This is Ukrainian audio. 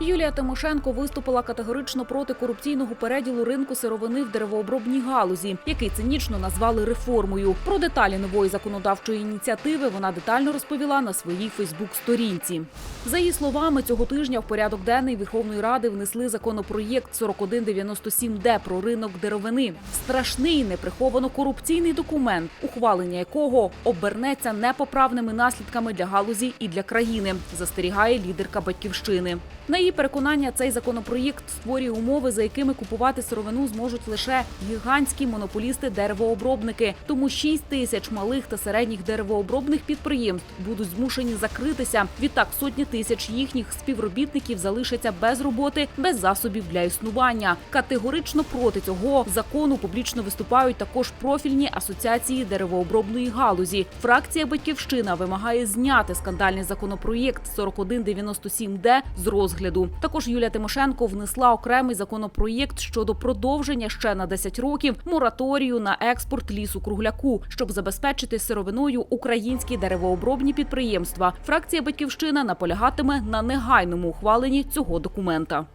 Юлія Тимошенко виступила категорично проти корупційного переділу ринку сировини в деревообробній галузі, який цинічно назвали реформою. Про деталі нової законодавчої ініціативи вона детально розповіла на своїй Фейсбук-сторінці. За її словами, цього тижня в порядок денний Верховної Ради внесли законопроєкт 4197Д про ринок деревини. Страшний неприховано корупційний документ, ухвалення якого обернеться непоправними наслідками для галузі і для країни, застерігає лідерка батьківщини. На її переконання, цей законопроєкт створює умови, за якими купувати сировину зможуть лише гігантські монополісти-деревообробники. Тому 6 тисяч малих та середніх деревообробних підприємств будуть змушені закритися. Відтак сотні тисяч їхніх співробітників залишаться без роботи, без засобів для існування. Категорично проти цього закону публічно виступають також профільні асоціації деревообробної галузі. Фракція Батьківщина вимагає зняти скандальний законопроєкт 4197Д з розгляду. Також Юлія Тимошенко внесла окремий законопроєкт щодо продовження ще на 10 років мораторію на експорт лісу кругляку, щоб забезпечити сировиною українські деревообробні підприємства. Фракція Батьківщина наполягатиме на негайному ухваленні цього документа.